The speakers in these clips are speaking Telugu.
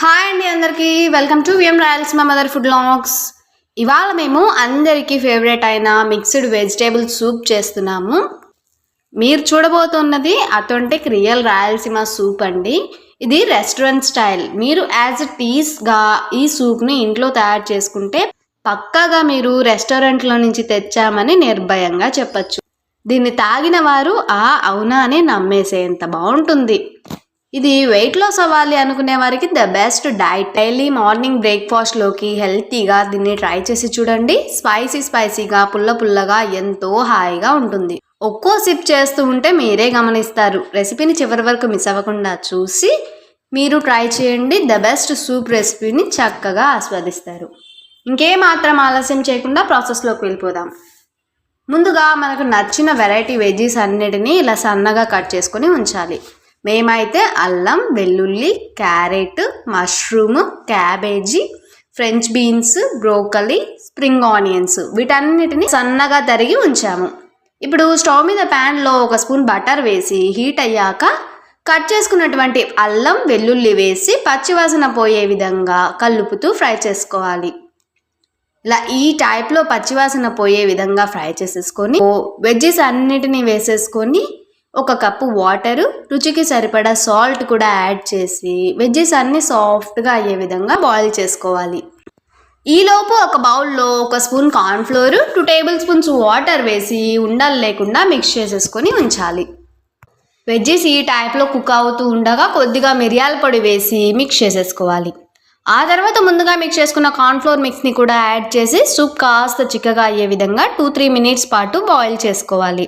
హాయ్ అండి అందరికీ. వెల్కమ్ టు విఎం రాయల్స్ మా మదర్ ఫుడ్ లాగ్స్ ఇవాళ మేము అందరికీ ఫేవరెట్ అయిన మిక్స్డ్ వెజిటేబుల్ సూప్ చేస్తున్నాము. మీరు చూడబోతున్నది అథెంటిక్ రియల్ రాయలసీమ సూప్ అండి. ఇది రెస్టారెంట్ స్టైల్ మీరు యాజ్ ఇట్ ఈస్గా ఈ సూప్ని ఇంట్లో తయారు చేసుకుంటే పక్కాగా మీరు రెస్టారెంట్లో నుంచి తెచ్చామని నిర్భయంగా చెప్పచ్చు. దీన్ని తాగిన వారు ఆ అవునా అని నమ్మేసేంత బాగుంటుంది. ఇది వెయిట్ లాస్ అవ్వాలి అనుకునే వారికి the best diet daily morning బ్రేక్ఫాస్ట్లోకి హెల్తీగా దీన్ని ట్రై చేసి చూడండి. స్పైసీ స్పైసీగా పుల్ల పుల్లగా ఎంతో హాయిగా ఉంటుంది. ఒక్కో సిప్ చేస్తూ ఉంటే మీరే గమనిస్తారు. రెసిపీని చివరి వరకు మిస్ అవ్వకుండా చూసి మీరు ట్రై చేయండి. ద బెస్ట్ సూప్ రెసిపీని చక్కగా ఆస్వాదిస్తారు. ఇంకేమాత్రం ఆలస్యం చేయకుండా ప్రాసెస్లోకి వెళ్ళిపోదాం. ముందుగా మనకు నచ్చిన వెరైటీ వెజీస్ అన్నిటినీ ఇలా సన్నగా కట్ చేసుకొని ఉంచాలి. మేమైతే అల్లం వెల్లుల్లి carrot mushroom cabbage French beans broccoli spring onions వీటన్నిటిని సన్నగా తరిగి ఉంచాము. ఇప్పుడు స్టవ్ మీద ప్యాన్లో ఒక స్పూన్ బటర్ వేసి హీట్ అయ్యాక కట్ చేసుకున్నటువంటి అల్లం వెల్లుల్లి వేసి పచ్చివాసన పోయే విధంగా కలుపుతూ ఫ్రై చేసుకోవాలి. ఇలా ఈ టైప్లో పచ్చివాసన పోయే విధంగా ఫ్రై చేసేసుకొని వెజ్జెస్ అన్నిటినీ వేసేసుకొని ఒక కప్పు వాటరు రుచికి సరిపడా సాల్ట్ కూడా యాడ్ చేసి వెజ్జెస్ అన్ని సాఫ్ట్గా అయ్యే విధంగా బాయిల్ చేసుకోవాలి. ఈలోపు ఒక బౌల్లో ఒక spoon cornflour two tablespoons water వేసి ఉండలు లేకుండా మిక్స్ చేసేసుకొని ఉంచాలి. వెజ్జెస్ ఈ టైప్లో కుక్ అవుతూ ఉండగా కొద్దిగా మిరియాల పొడి వేసి మిక్స్ చేసేసుకోవాలి. ఆ తర్వాత ముందుగా మిక్స్ చేసుకున్న కార్న్ఫ్లోర్ మిక్స్ని కూడా యాడ్ చేసి సూప్ కాస్త చిక్కగా అయ్యే విధంగా టూ త్రీ మినిట్స్ పాటు బాయిల్ చేసుకోవాలి.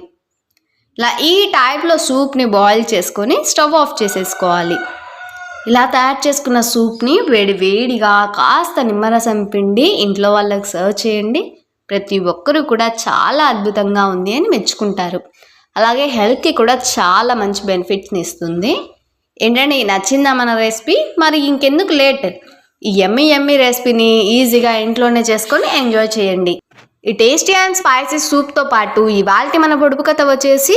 ఇలా ఈ టైప్లో సూప్ని బాయిల్ చేసుకొని స్టవ్ ఆఫ్ చేసేసుకోవాలి. ఇలా తయారు చేసుకున్న సూప్ని వేడి వేడిగా కాస్త నిమ్మరసం పిండి ఇంట్లో వాళ్ళకి సర్వ్ చేయండి. ప్రతి ఒక్కరూ కూడా చాలా అద్భుతంగా ఉంది అని మెచ్చుకుంటారు. అలాగే హెల్త్కి కూడా చాలా మంచి బెనిఫిట్స్ని ఇస్తుంది. ఏంటంటే నచ్చిందా మన రెసిపీ మరి ఇంకెందుకు లేట్ ఈ ఎమ్మి ఎమ్మి రెసిపీని ఈజీగా ఇంట్లోనే చేసుకొని ఎంజాయ్ చేయండి. ఈ టేస్టీ అండ్ స్పైసీ సూప్తో పాటు ఇవాల్టి మన పొడుపు కథ వచ్చేసి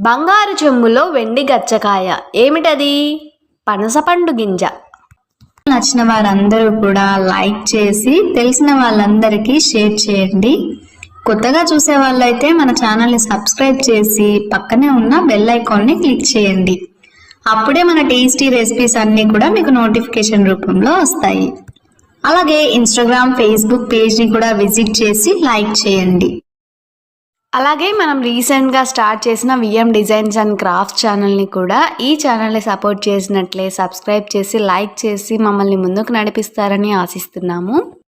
బంగారు చెంబులో వెండి గచ్చకాయ. ఏమిటది? పనసపండు గింజ. నచ్చిన వారందరూ కూడా లైక్ చేసి తెలిసిన వాళ్ళందరికీ షేర్ చేయండి. కొత్తగా చూసే వాళ్ళైతే మన ఛానల్ని సబ్స్క్రైబ్ చేసి పక్కనే ఉన్న బెల్ ఐకాన్ని క్లిక్ చేయండి. అప్పుడే మన టేస్టీ రెసిపీస్ అన్నీ కూడా మీకు నోటిఫికేషన్ రూపంలో వస్తాయి. అలాగే ఇన్స్టాగ్రామ్ ఫేస్బుక్ పేజ్ని కూడా విజిట్ చేసి లైక్ చేయండి. అలాగే మనం రీసెంట్గా స్టార్ట్ చేసిన విఎం డిజైన్స్ అండ్ క్రాఫ్ట్ ఛానల్ని కూడా ఈ ఛానల్ని సపోర్ట్ చేసినట్లే సబ్స్క్రైబ్ చేసి లైక్ చేసి మమ్మల్ని ముందుకు నడిపిస్తారని ఆశిస్తున్నాము.